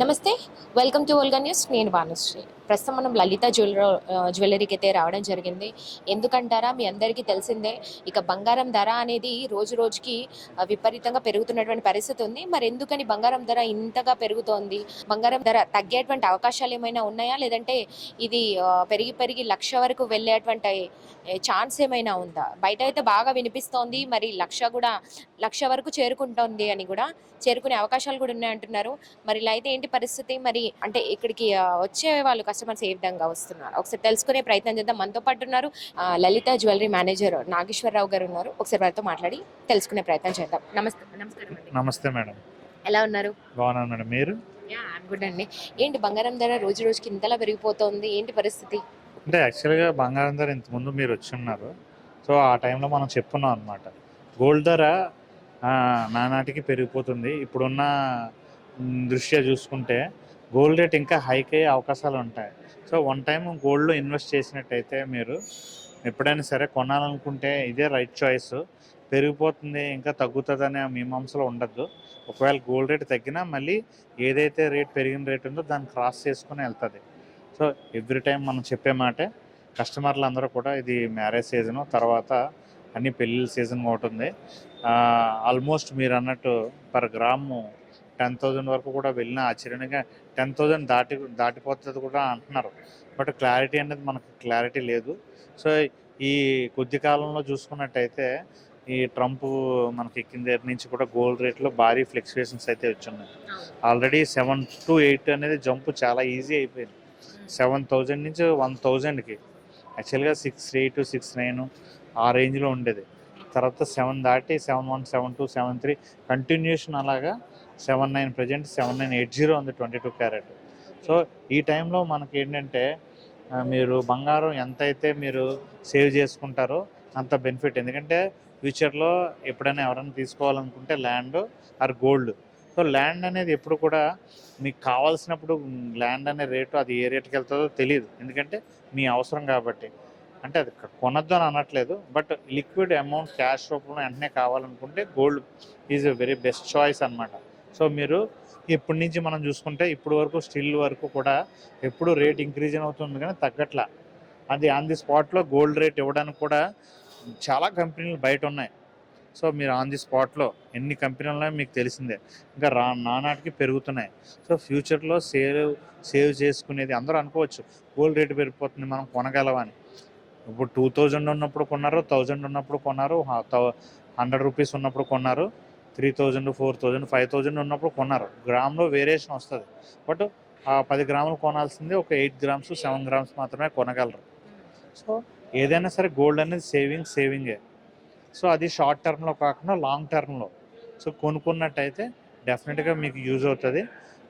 నమస్తే welcome to Olga news నేను వానుశ్రీ ప్రస్తుతం మనం లలిత జ్యువెలరీ జ్యువెలరీకి అయితే రావడం జరిగింది. ఎందుకంటారా? మీ అందరికీ తెలిసిందే ఇక బంగారం ధర అనేది రోజు రోజుకి విపరీతంగా పెరుగుతున్నటువంటి పరిస్థితి ఉంది. మరి ఎందుకని బంగారం ధర ఇంతగా పెరుగుతోంది? బంగారం ధర తగ్గేటువంటి అవకాశాలు ఏమైనా ఉన్నాయా? లేదంటే ఇది పెరిగి పెరిగి లక్ష వరకు వెళ్ళేటువంటి ఛాన్స్ ఏమైనా ఉందా? బయట అయితే బాగా వినిపిస్తోంది. మరి లక్ష కూడా లక్ష వరకు చేరుకుంటోంది అని కూడా చేరుకునే అవకాశాలు కూడా ఉన్నాయంటున్నారు. మరి ఇలా అయితే ఏంటి పరిస్థితి మరి అంటే ఇక్కడికి వచ్చే వాళ్ళు కస్టమర్స్ ఏ విధంగా వస్తున్నారు? ఒకసారి తెలుసుకునే ప్రయత్నం చేద్దాం. మనతో పాటు ఉన్నారు లలిత జ్యువెలరీ మేనేజర్ నాగేశ్వరరావు గారు ఉన్నారు. ఒకసారి వారితో మాట్లాడి తెలుసుకునే ప్రయత్నం చేద్దాం. నమస్తే నమస్కారం నమస్తే మేడం. ఎలా ఉన్నారు? బాగున్నాను మేడం. మీరు? గుడ్ అండి. ఏంటి బంగారం ధర రోజు రోజుకి ఇంతలా పెరిగిపోతోంది? ఏంటి పరిస్థితి? అంటే యాక్చువల్గా బంగారం ధర ఇంతకుముందు మీరు వచ్చి ఉన్నారు. సో ఆ టైంలో మనం చెప్పున్నాం అనమాట గోల్డ్ ధర నానాటికి పెరిగిపోతుంది. ఇప్పుడున్న దృష్ట్యా చూసుకుంటే గోల్డ్ రేట్ ఇంకా హైక్ అయ్యే అవకాశాలు ఉంటాయి. సో వన్ టైం గోల్డ్లో ఇన్వెస్ట్ చేసినట్టయితే మీరు ఎప్పుడైనా సరే కొనాలనుకుంటే ఇదే రైట్ చాయిస్. పెరిగిపోతుంది ఇంకా తగ్గుతుందనే మీమాంసలో ఉండద్దు. ఒకవేళ గోల్డ్ రేట్ తగ్గినా మళ్ళీ ఏదైతే రేట్ పెరిగిన రేట్ ఉందో దాన్ని క్రాస్ చేసుకుని వెళ్తుంది. సో ఎవ్రీ టైం మనం చెప్పే మాటే కస్టమర్లు అందరూ కూడా ఇది మ్యారేజ్ సీజను తర్వాత అన్ని పెళ్ళిళ్ళ సీజన్ ఉంటుంది ఆల్మోస్ట్ మీరు అన్నట్టు పర్ గ్రాము టెన్ థౌజండ్ వరకు కూడా వెళ్ళిన ఆశ్చర్యంగా టెన్ థౌజండ్ దాటి దాటిపోతుంది కూడా అంటున్నారు. బట్ క్లారిటీ అనేది మనకు క్లారిటీ లేదు. సో ఈ కొద్ది కాలంలో చూసుకున్నట్టయితే ఈ ట్రంప్ మనకి ఎక్కిన దగ్గర నుంచి కూడా గోల్డ్ రేట్లో భారీ ఫ్లక్చువేషన్స్ అయితే వచ్చున్నాయి. ఆల్రెడీ సెవెన్ టు ఎయిట్ అనేది జంప్ చాలా ఈజీ అయిపోయింది. సెవెన్ థౌజండ్ నుంచి వన్ థౌజండ్కి. యాక్చువల్గా సిక్స్ ఎయిట్ సిక్స్ నైన్ ఆ రేంజ్లో ఉండేది. తర్వాత సెవెన్ దాటి seven one seven two seven three continuation అలాగా seven nine present seven nine eight zero ఉంది ట్వంటీ టూ క్యారెట్. సో ఈ టైంలో మనకి ఏంటంటే మీరు బంగారం ఎంత అయితే మీరు సేవ్ చేసుకుంటారో అంత బెనిఫిట్. ఎందుకంటే ఫ్యూచర్లో ఎప్పుడైనా ఎవరైనా తీసుకోవాలనుకుంటే land or gold. So land అనేది ఎప్పుడు కూడా మీకు కావాల్సినప్పుడు ల్యాండ్ అనే రేటు అది ఏ రేటుకి వెళ్తుందో తెలియదు ఎందుకంటే మీ అవసరం కాబట్టి. అంటే అది కొనద్దు అని అనట్లేదు. బట్ లిక్విడ్ అమౌంట్ క్యాష్ రూపంలో వెంటనే కావాలనుకుంటే gold is a very best choice అన్నమాట. సో మీరు ఇప్పటి నుంచి మనం చూసుకుంటే ఇప్పుడు వరకు స్టిల్ వరకు కూడా ఎప్పుడు రేట్ ఇంక్రీజ్ అవుతుంది కానీ తగ్గట్లా. అది ఆన్ ది స్పాట్లో గోల్డ్ రేట్ ఇవ్వడానికి కూడా చాలా కంపెనీలు బయట ఉన్నాయి. సో మీరు ఆన్ ది స్పాట్లో ఎన్ని కంపెనీలు మీకు తెలిసిందే. ఇంకా రా నానాటికి పెరుగుతున్నాయి. సో ఫ్యూచర్లో సేవ్ సేవ్ చేసుకునేది అందరూ అనుకోవచ్చు. గోల్డ్ రేట్ పెరిగిపోతుంది మనం కొనగలవని ఇప్పుడు టూ థౌజండ్ ఉన్నప్పుడు కొన్నారు థౌజండ్ ఉన్నప్పుడు కొన్నారు హండ్రెడ్ రూపీస్ ఉన్నప్పుడు కొన్నారు. Three thousand four thousand five thousand ఉన్నప్పుడు కొన్నారు. గ్రామ్లో వేరియేషన్ వస్తుంది. బట్ ఆ పది గ్రాములు కొనాల్సింది ఒక ఎయిట్ గ్రామ్స్ సెవెన్ గ్రామ్స్ మాత్రమే కొనగలరు. సో ఏదైనా సరే గోల్డ్ అనేది సేవింగ్ సేవింగే. సో అది షార్ట్ టర్మ్లో కాకుండా లాంగ్ టర్మ్లో. సో కొనుక్కున్నట్టయితే డెఫినెట్గా మీకు యూజ్ అవుతుంది.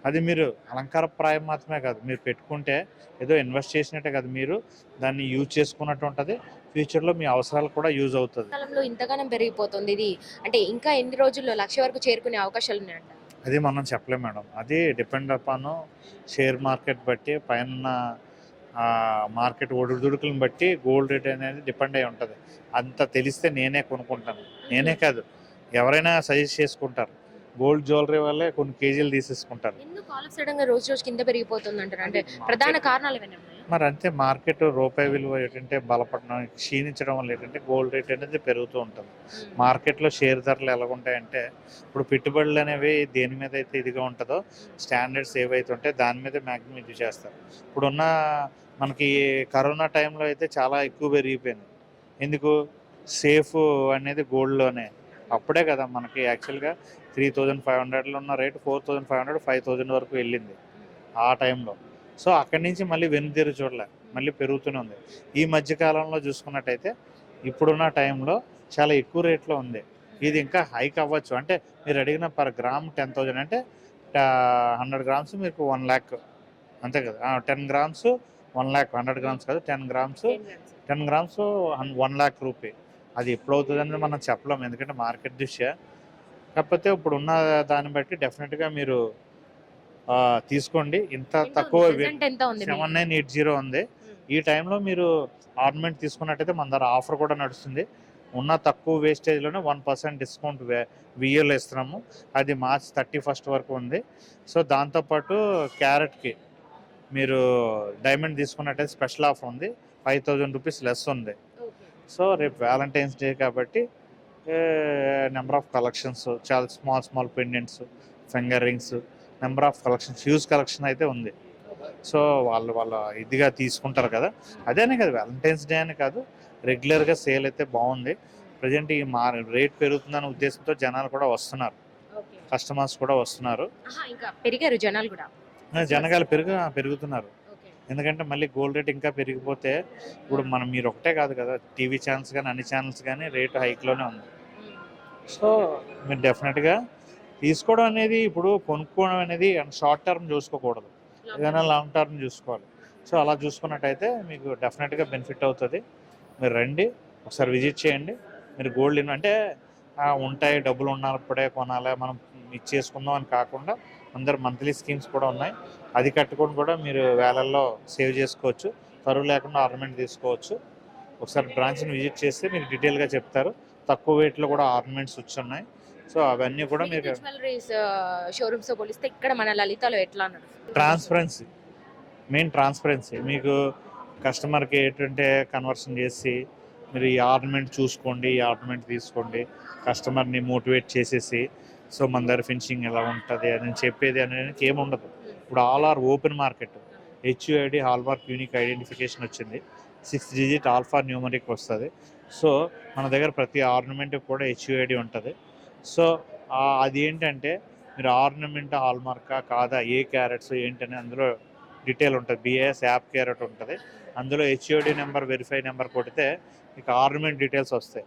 అది మీరు అలంకారప్రాయం మాత్రమే కాదు. మీరు పెట్టుకుంటే ఏదో ఇన్వెస్ట్ చేసినట్టే కాదు మీరు. దాన్ని యూజ్ చేసుకున్నట్టు ఉంటుంది. ఫ్యూచర్లో మీ అవసరాలు కూడా యూజ్ అవుతుంది. కాలంలో ఇంతగానం పెరిగిపోతుంది ఇది. అంటే ఇంకా ఎన్ని రోజుల్లో లక్ష వరకు చేరుకునే అవకాశాలు ఉన్నాయంట? అది మనం చెప్పలేం మేడం. అది డిపెండ్ అపాన్ షేర్ మార్కెట్ బట్టి పైన మార్కెట్ ఒడిదుడుకులను బట్టి గోల్డ్ రేట్ అనేది డిపెండ్ అయి ఉంటుంది. అంత తెలిస్తే నేనే కొనుక్కుంటాను. నేనే కాదు. ఎవరైనా సజెస్ట్ చేసుకుంటారు. గోల్డ్ జ్యువెలరీ వల్లే కొన్ని కేజీలు తీసేసుకుంటారు. ఎందుకు రోజు రోజు కింద పెరిగిపోతుంది అంటారు అంటే ప్రధాన కారణాలు ఏమైనా మరి అంతే మార్కెట్ రూపాయి విలువ ఏంటంటే బలపడడం క్షీణించడం వల్ల ఏంటంటే గోల్డ్ రేట్ అనేది పెరుగుతూ ఉంటుంది. మార్కెట్లో షేర్ ధరలు ఎలా ఉంటాయంటే ఇప్పుడు పెట్టుబడులు అనేవి దేని మీద అయితే ఇదిగా ఉంటుందో స్టాండర్డ్స్ ఏవైతే ఉంటాయో దాని మీద మ్యాక్సిమం ఇది చేస్తారు. ఇప్పుడున్న మనకి కరోనా టైంలో అయితే చాలా ఎక్కువ పెరిగిపోయింది. ఎందుకు? సేఫ్ అనేది గోల్డ్లోనే. అప్పుడే కదా మనకి యాక్చువల్గా త్రీ థౌజండ్ ఫైవ్ హండ్రెడ్లో ఉన్న rate four thousand five hundred five thousand వరకు వెళ్ళింది. ఆ టైంలో. సో అక్కడి నుంచి మళ్ళీ వెనుతీరు చూడలే. మళ్ళీ పెరుగుతూనే ఉంది. ఈ మధ్య కాలంలో చూసుకున్నట్టయితే ఇప్పుడున్న టైంలో చాలా ఎక్కువ రేట్లో ఉంది. ఇది ఇంకా హైక్ అవ్వచ్చు. అంటే మీరు అడిగిన పర్ గ్రామ్ టెన్ థౌజండ్ అంటే హండ్రెడ్ గ్రామ్స్ మీకు వన్ ల్యాక్. అంతే కదా? Ten grams one lakh. Hundred grams కాదు ten grams ten grams. One lakh rupee. అది ఎప్పుడు అవుతుందని మనం చెప్పలేం. ఎందుకంటే మార్కెట్ దృష్ట్యా కాకపోతే ఇప్పుడు ఉన్న దాన్ని బట్టి డెఫినెట్గా మీరు తీసుకోండి. ఇంత తక్కువ సెవెన్ నైన్ ఎయిట్ జీరో ఉంది ఈ టైంలో మీరు ఆర్నమెంట్ తీసుకున్నట్టయితే మన దగ్గర ఆఫర్ కూడా నడుస్తుంది. ఉన్న తక్కువ వేస్టేజ్లోనే వన్ పర్సెంట్ డిస్కౌంట్ విఏలో ఇస్తున్నాము అది మార్చ్ థర్టీ ఫస్ట్ వరకు ఉంది. సో దాంతోపాటు క్యారెట్కి మీరు డైమండ్ తీసుకున్నట్టయితే స్పెషల్ ఆఫర్ ఉంది. ఫైవ్ థౌజండ్ రూపీస్ లెస్ ఉంది. సో రేపు వ్యాలంటైన్స్ డే కాబట్టి నెంబర్ ఆఫ్ కలెక్షన్స్ చాలా small small pendants finger rings number of collections huge collection అయితే ఉంది. సో వాళ్ళు వాళ్ళ ఇదిగా తీసుకుంటారు కదా. అదేనే కదా వ్యాలంటైన్స్ డే అని కాదు రెగ్యులర్గా సేల్ అయితే బాగుంది. ప్రజెంట్ ఈ మా రేట్ పెరుగుతుందనే ఉద్దేశంతో జనాలు కూడా వస్తున్నారు. కస్టమర్స్ కూడా వస్తున్నారు. పెరిగారు జనాలు కూడా. జనగాలు పెరుగు పెరుగుతున్నారు. ఎందుకంటే మళ్ళీ గోల్డ్ రేట్ ఇంకా పెరిగిపోతే ఇప్పుడు మనం మీరు ఒకటే కాదు కదా టీవీ ఛానల్స్ కానీ అన్ని ఛానల్స్ కానీ రేటు హైక్లోనే ఉంది. సో మీరు డెఫినెట్గా తీసుకోవడం అనేది ఇప్పుడు కొనుక్కోవడం అనేది షార్ట్ టర్మ్ చూసుకోకూడదు. ఏదైనా లాంగ్ టర్మ్ చూసుకోవాలి. సో అలా చూసుకున్నట్టయితే మీకు డెఫినెట్గా బెనిఫిట్ అవుతుంది. మీరు రండి ఒకసారి విజిట్ చేయండి. మీరు గోల్డ్ ఇన్ అంటే ఉంటాయి డబ్బులు ఉన్నప్పుడే కొనాలి మనం ఇచ్చేసుకుందాం అని కాకుండా అందరు మంత్లీ స్కీమ్స్ కూడా ఉన్నాయి. అది కట్టుకొని కూడా మీరు వేలల్లో సేవ్ చేసుకోవచ్చు. కరువు లేకుండా ఆర్నమెంట్ తీసుకోవచ్చు. ఒకసారి బ్రాంచ్ని విజిట్ చేస్తే మీకు డీటెయిల్గా చెప్తారు. తక్కువ వెయిట్లో కూడా ఆర్నమెంట్స్ వచ్చి ఉన్నాయి. సో అవన్నీ కూడా మీకు జ్యువెలరీస్ షోరూమ్స్తో పోలిస్తే ఇక్కడ మన లలితలో ఎట్లా ట్రాన్స్పరెన్సీ. Main transparency. మీకు కస్టమర్కి ఏంటంటే కన్వర్షన్ చేసి మీరు ఈ ఆర్నమెంట్ చూసుకోండి ఈ ఆర్నమెంట్ తీసుకోండి. కస్టమర్ని మోటివేట్ చేసేసి సో మన దగ్గర ఫినిషింగ్ ఎలా ఉంటుంది అని చెప్పేది అనేది ఏమి ఉండదు. ఇప్పుడు all are open market. HUID hallmark unique identification వచ్చింది. సిక్స్ డిజిట్ ఆల్ఫా న్యూమరిక్ వస్తుంది. సో మన దగ్గర ప్రతి ఆర్నమెంట్ కూడా హెచ్యుఐడి ఉంటుంది. సో అది ఏంటంటే మీరు ఆర్నమెంట్ హాల్మార్కా కాదా ఏ క్యారెట్స్ ఏంటని అందులో డీటెయిల్ ఉంటుంది. బిఏఎస్ యాప్ క్యారెట్ ఉంటుంది. అందులో హెచ్ఓడి నెంబర్ వెరిఫై నెంబర్ కొడితే మీకు ఆర్నమెంట్ డీటెయిల్స్ వస్తాయి.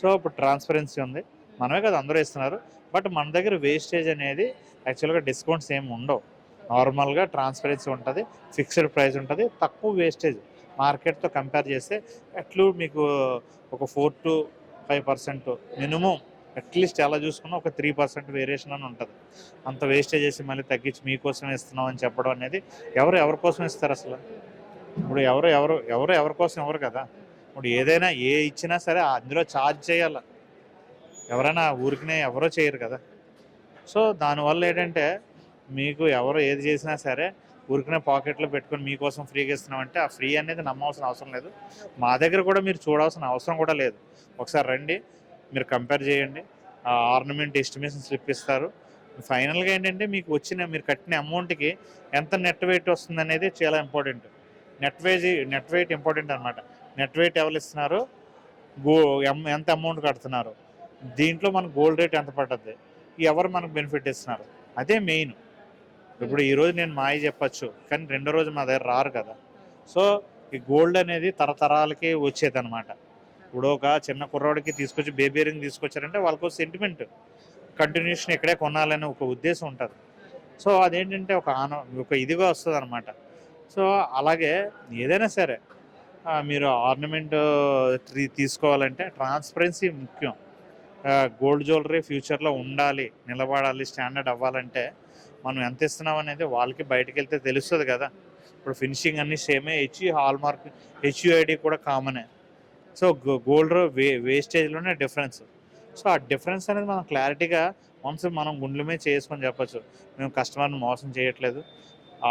సో ఇప్పుడు ట్రాన్స్పరెన్సీ ఉంది. మనమే కదా అందరూ ఇస్తున్నారు. బట్ మన దగ్గర వేస్టేజ్ అనేది యాక్చువల్గా డిస్కౌంట్స్ ఏమి ఉండవు. నార్మల్గా ట్రాన్స్పరెన్సీ ఉంటుంది ఫిక్స్డ్ ప్రైస్ ఉంటుంది తక్కువ వేస్టేజ్. మార్కెట్తో కంపేర్ చేస్తే అట్లు మీకు ఒక four to five percent minimum at least ఎలా చూసుకున్నా ఒక త్రీ పర్సెంట్ వేరియేషన్ అని ఉంటుంది. అంత వేస్టేజ్ చేసి మళ్ళీ తగ్గించి మీకోసం ఇస్తున్నాం అని చెప్పడం అనేది ఎవరు ఎవరి కోసం ఇస్తారు అసలు? ఇప్పుడు ఎవరు ఎవరు ఎవరు ఎవరి కోసం ఎవరు కదా? ఇప్పుడు ఏదైనా ఏ ఇచ్చినా సరే అందులో ఛార్జ్ చేయాలి. ఎవరైనా ఊరికినే ఎవరో చేయరు కదా. సో దానివల్ల ఏంటంటే మీకు ఎవరు ఏది చేసినా సరే ఊరికనే పాకెట్లో పెట్టుకొని మీకోసం ఫ్రీగా ఇస్తున్నామంటే ఆ ఫ్రీ అనేది నమ్మవలసిన అవసరం లేదు. మా దగ్గర కూడా మీరు చూడాల్సిన అవసరం కూడా లేదు. ఒకసారి రండి. మీరు కంపేర్ చేయండి. ఆ ఆర్నమెంట్ ఎస్టిమేషన్ స్లిప్ ఇస్తారు ఫైనల్గా ఏంటంటే మీకు వచ్చిన మీరు కట్టిన అమౌంట్కి ఎంత నెట్ వెయిట్ వస్తుంది అనేది చాలా important net wage net weight important అనమాట నెట్ వెయిట్ ఎవరు ఇస్తున్నారు? గో ఎం- ఎంత అమౌంట్ కడుతున్నారు? దీంట్లో మనకు గోల్డ్ రేట్ ఎంత పడుతుంది? ఎవరు మనకు బెనిఫిట్ ఇస్తున్నారు? అదే మెయిన్ ఇప్పుడు ఈరోజు నేను మాయ చెప్పచ్చు కానీ రెండో రోజు మా దగ్గర రారు కదా. సో ఈ గోల్డ్ అనేది తరతరాలకి వచ్చేది అనమాట ఇప్పుడు ఒక చిన్న కుర్రాడికి తీసుకొచ్చి బేబీ రింగ్ తీసుకొచ్చారంటే వాళ్ళకు సెంటిమెంట్ కంటిన్యూషన్ ఇక్కడే కొనాలనే ఒక ఉద్దేశం ఉంటుంది. సో అదేంటంటే ఒక ఆన ఒక ఇదిగా వస్తుంది అనమాట సో అలాగే ఏదైనా సరే మీరు ఆర్నమెంట్ తీసుకోవాలంటే ట్రాన్స్పరెన్సీ ముఖ్యం. గోల్డ్ జ్యువెలరీ ఫ్యూచర్లో ఉండాలి నిలబడాలి స్టాండర్డ్ అవ్వాలంటే మనం ఎంత ఇస్తున్నాం అనేది వాళ్ళకి బయటకు వెళ్తే తెలుస్తుంది కదా. ఇప్పుడు ఫినిషింగ్ అన్ని సేమే హెచ్ హాల్ మార్క్ హెచ్యుఐడి కూడా కామనే సో గోల్డ్ వే వేస్టేజ్లోనే డిఫరెన్స్. సో ఆ డిఫరెన్స్ అనేది మనం క్లారిటీగా వన్స్ మనం గుండెల మీద చేసుకొని చెప్పొచ్చు. మేము కస్టమర్ని మోసం చేయట్లేదు.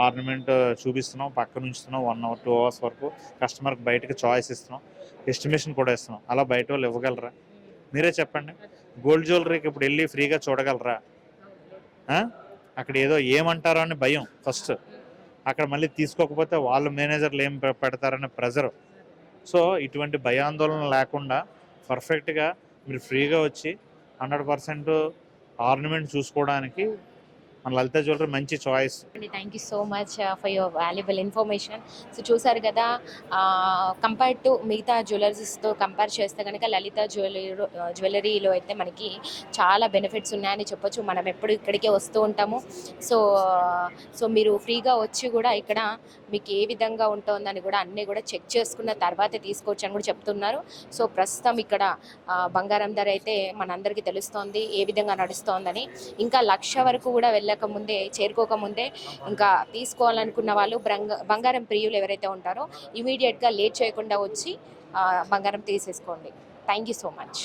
ఆర్నమెంట్ చూపిస్తున్నాం పక్కన ఉంచుతున్నాం వన్ అవర్ టూ అవర్స్ వరకు కస్టమర్కి బయటకి చాయిస్ ఇస్తున్నాం ఎస్టిమేషన్ కూడా ఇస్తున్నాం. అలా బయట వాళ్ళు ఇవ్వగలరా? మీరే చెప్పండి. గోల్డ్ జ్యువెలరీకి ఇప్పుడు వెళ్ళి ఫ్రీగా చూడగలరా? అక్కడ ఏదో ఏమంటారో అని భయం ఫస్ట్. అక్కడ మళ్ళీ తీసుకోకపోతే వాళ్ళు మేనేజర్లు ఏం పెడతారనే ప్రెజర్. సో ఇటువంటి భయాందోళన లేకుండా పర్ఫెక్ట్గా మీరు ఫ్రీగా వచ్చి హండ్రెడ్ పర్సెంట్ ఆర్నమెంట్ చూసుకోవడానికి మన లలిత జ్యువెలరీ మంచి choice thank you so much for your valuable information so చూసారు కదా కంపేర్ టు మిగతా జ్యువెలరీస్తో కంపేర్ చేస్తే కనుక లలిత జ్యువెలరీ జ్యువెలరీలో అయితే మనకి చాలా బెనిఫిట్స్ ఉన్నాయని చెప్పొచ్చు. మనం ఎప్పుడు ఇక్కడికే వస్తూ ఉంటాము. సో సో మీరు ఫ్రీగా వచ్చి కూడా ఇక్కడ మీకు ఏ విధంగా ఉంటుందని కూడా అన్నీ కూడా చెక్ చేసుకున్న తర్వాతే తీసుకోవచ్చు అని కూడా చెప్తున్నారు. సో ప్రస్తుతం ఇక్కడ బంగారం ధర అయితే మనందరికీ తెలుస్తోంది ఏ విధంగా నడుస్తోందని. ఇంకా లక్ష వరకు కూడా వెళ్ళక ముందే చేరుకోక ముందే ఇంకా తీసుకోవాలనుకున్న వాళ్ళు బంగారం ప్రియులు ఎవరైతే ఉంటారో ఇమీడియట్గా లేట్ చేయకుండా వచ్చి బంగారం తీసేసుకోండి. Thank you so much